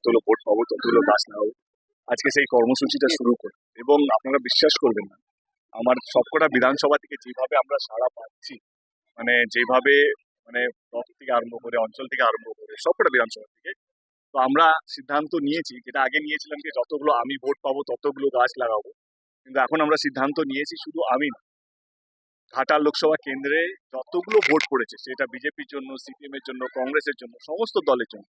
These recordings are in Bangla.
যতগুলো ভোট পাবো ততগুলো গাছ লাগাবো। আজকে সেই কর্মসূচিটা শুরু করি এবং আপনারা বিশ্বাস করবেন না, আমার সবকটা বিধানসভা থেকে যেভাবে আমরা সাড়া পাচ্ছি মানে যেভাবে মানে ব্লক থেকে আরম্ভ করে, অঞ্চল থেকে আরম্ভ করে, সবকটা বিধানসভা থেকে, তো আমরা সিদ্ধান্ত নিয়েছি, যেটা আগে নিয়েছিলাম যে যতগুলো আমি ভোট পাবো, ততগুলো গাছ লাগাবো। কিন্তু এখন আমরা সিদ্ধান্ত নিয়েছি শুধু আমি না। ঘাটাল লোকসভা কেন্দ্রে যতগুলো ভোট পড়েছে, সেটা বিজেপির জন্য সিপিএম এর জন্য, কংগ্রেসের জন্য, সমস্ত দলের জন্য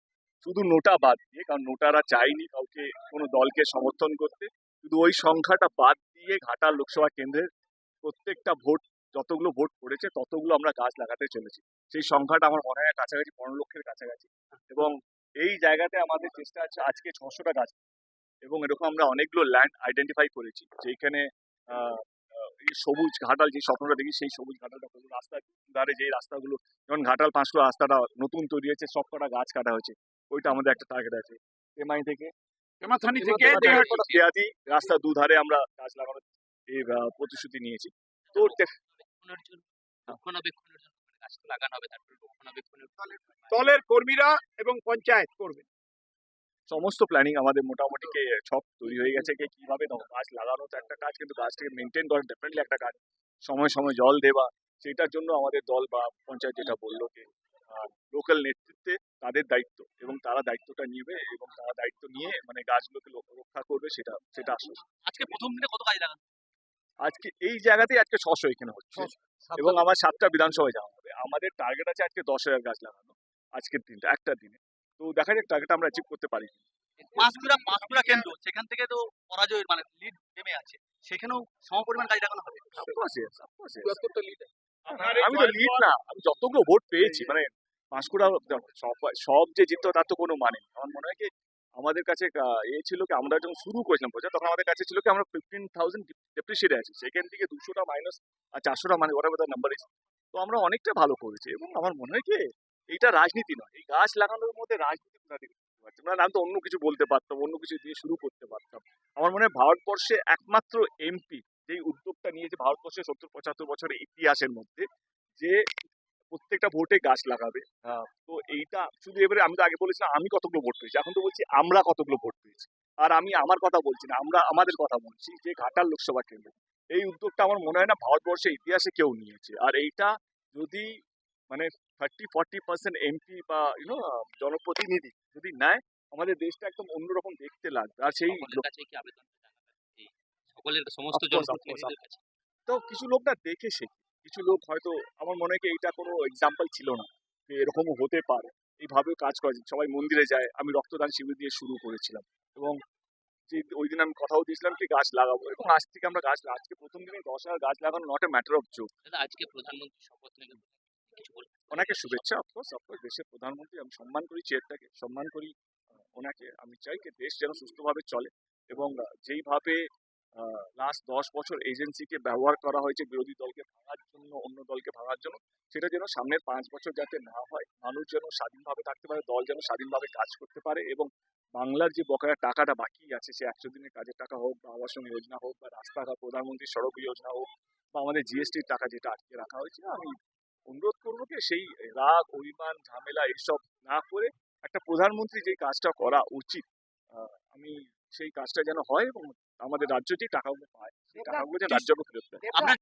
শুধু নোটা বাদ দিয়ে, কারণ নোটারা চাইনি কাউকে, কোনো দলকে সমর্থন করতে, শুধু ওই সংখ্যাটা বাদ দিয়ে ঘাটাল লোকসভা কেন্দ্রের প্রত্যেকটা ভোট, যতগুলো ভোট পড়েছে, ততগুলো আমরা গাছ লাগাতে চলেছি। সেই সংখ্যাটা আমার মনে হয় কাছাকাছি পনেরো লক্ষের কাছাকাছি। এবং এই জায়গাতে আমাদের চেষ্টা আছে আজকে ছশোটা গাছ। এবং এরকম আমরা অনেকগুলো ল্যান্ড আইডেন্টিফাই করেছি। যেখানে সবুজ ঘাটাল যে স্বপ্নটা দেখি, সেই সবুজ ঘাটালটা রাস্তার ধারে যে রাস্তাগুলো, যেমন ঘাটাল পাঁচশো রাস্তাটা নতুন তৈরি হয়েছে সব কটা গাছ কাটা হয়েছে। ওইটা আমাদের একটা টার্গেট আছে। এমআই থেকে। হেমাথানি থেকে পেয়াদি রাস্তার দুধারে আমরা গাছ লাগানোর এই প্রতিশ্রুতি নিয়েছি। তো মানে রক্ষণাবেক্ষণের দলের কর্মীরা এবং পঞ্চায়েত করবে। সমস্ত প্ল্যানিং আমাদের মোটামুটি কে সব তৈরি হয়ে গেছে কে কীভাবে গাছ লাগানো তো একটা কাজ কিন্তু গাছটাকে মেনটেন করা ডেফিনেটলি একটা কাজ। সময় সময় জল দেওয়া সেটার জন্য আমাদের দল বা পঞ্চায়েত যেটা বলল যে লোকাল নেতৃত্বে তাদের দায়িত্ব এবং তারা দায়িত্বটা নেবে এবং তারা দায়িত্ব নিয়ে মানে গাছগুলোকে রক্ষা করবে সেটা সেটা আসলে আজকে প্রথম দিনে কত গাছ লাগানো? আজকে এই জায়গাতেই আজকে ছশো এখানে হচ্ছে এবং আমার সাতটা বিধানসভায় যাওয়া হবে। আমাদের টার্গেট আছে আজকে দশ হাজার গাছ লাগানো আজকের দিনটা একটা দিনে। তো দেখা যাক টার্গেট আমরা অ্যাচিভ করতে পারি পাঁশকুড়া পাঁশকুড়া কেন্দ্র সেখান থেকে তো পরাজয় মানে লিড নেমে আছে সেখানেও সমপরিমাণ গাছ লাগানো হবে। আমি তো লিড না আমি যতগুলো ভোট পেয়েছি মানে পাঁশকুড়া সব সব যে জিততো তার তো কোনো মানে আমার মনে হয় কি আমাদের কাছে এ ছিল কি আমরা যখন শুরু করেছিলাম প্রচার তখন আমাদের কাছে ছিল কি আমরা ফিফটিন থাউজেন্ড ডেপ্রিসিয়েটে আছি। সেখান থেকে দুশোটা মাইনাস আর চারশোটা মানে ওরা বোধহয় নাম্বার তো আমরা অনেকটা ভালো করেছি এবং আমার মনে হয় কি এইটা রাজনীতি নয়। এই গাছ লাগানোর মধ্যে রাজনীতি কোথা থেকে করতে পারছি না আমি তো অন্য কিছু বলতে পারতাম, অন্য কিছু দিয়ে শুরু করতে পারতাম। আমার মনে হয় ভারতবর্ষে একমাত্র এমপি যেই উদ্যোগটা নিয়েছে ভারতবর্ষের সত্তর পঁচাত্তর বছরের ইতিহাসের মধ্যে, যে প্রত্যেকটা ভোটে গাছ লাগাবে। তো এইটা শুধু এবারে আমি তো আগে বলেছিলাম আমি কতগুলো ভোট পেয়েছি। এখন তো বলছি আমরা কতগুলো ভোট পেয়েছি। আর আমি আমার কথা বলছি না আমরা আমাদের কথা বলছি যে ঘাটাল লোকসভা কেন্দ্র। এই উদ্যোগটা আমার মনে হয় না ভারতবর্ষের ইতিহাসে কেউ নিয়েছে। আর এইটা যদি মানে থার্টি ফর্টি পার্সেন্ট এমপি বা ইউনো জনপ্রতিনিধি যদি নেয় আমাদের দেশটা একদম অন্যরকম দেখতে লাগবে। আর সেই সকলের সমস্ত তো কিছু লোক না দেখে শেখে। কিছু লোক হয়তো আমার মনে হয় কি এইটা কোনো এক্সাম্পল ছিল না যে এরকমও হতে পারে। এইভাবেও কাজ করে সবাই মন্দিরে যায়। আমি রক্তদান শিবির দিয়ে শুরু করেছিলাম। এবং যে ওই দিন আমি কথাও দিয়েছিলাম কি গাছ লাগাবো। এবং আজ থেকে আমরা গাছ আজকে প্রথম দিনে দশ হাজার গাছ লাগানো not a matter of joke আজকে প্রধানমন্ত্রী শপথ নেবেন ওনাকে শুভেচ্ছা অফকোর্স অফকোর্স দেশের প্রধানমন্ত্রী আমি সম্মান করি চেয়ারটাকে সম্মান করি ওনাকে। আমি চাই যে দেশ যেন সুস্থভাবে চলে এবং যেইভাবে লাস্ট দশ বছর এজেন্সিকে ব্যবহার করা হয়েছে বিরোধী দলকে ভাঙার জন্য, অন্য দলকে ভাঙার জন্য, সেটা যেন সামনের পাঁচ বছর যাতে না হয়, মানুষ যেন স্বাধীনভাবে থাকতে পারে, দল যেন স্বাধীনভাবে কাজ করতে পারে এবং বাংলার যে বকেয়া টাকাটা বাকি আছে, সে একশো দিনের কাজের টাকা হোক বা আবাসন যোজনা হোক বা রাস্তাঘাট, প্রধানমন্ত্রী সড়ক যোজনা হোক বা আমাদের জিএসটির টাকা যেটা আটকে রাখা হয়েছে, আমি অনুরোধ করব যে সেই রাগ, অভিমান, ঝামেলা এইসব না করে একটা প্রধানমন্ত্রী যে কাজটা করা উচিত আমি সেই কাজটা যেন হয় এবং আমাদের রাজ্য যে টাকাগুলো পায়। সেই টাকাগুলো যে রাজ্যকে ফেরত দেয়।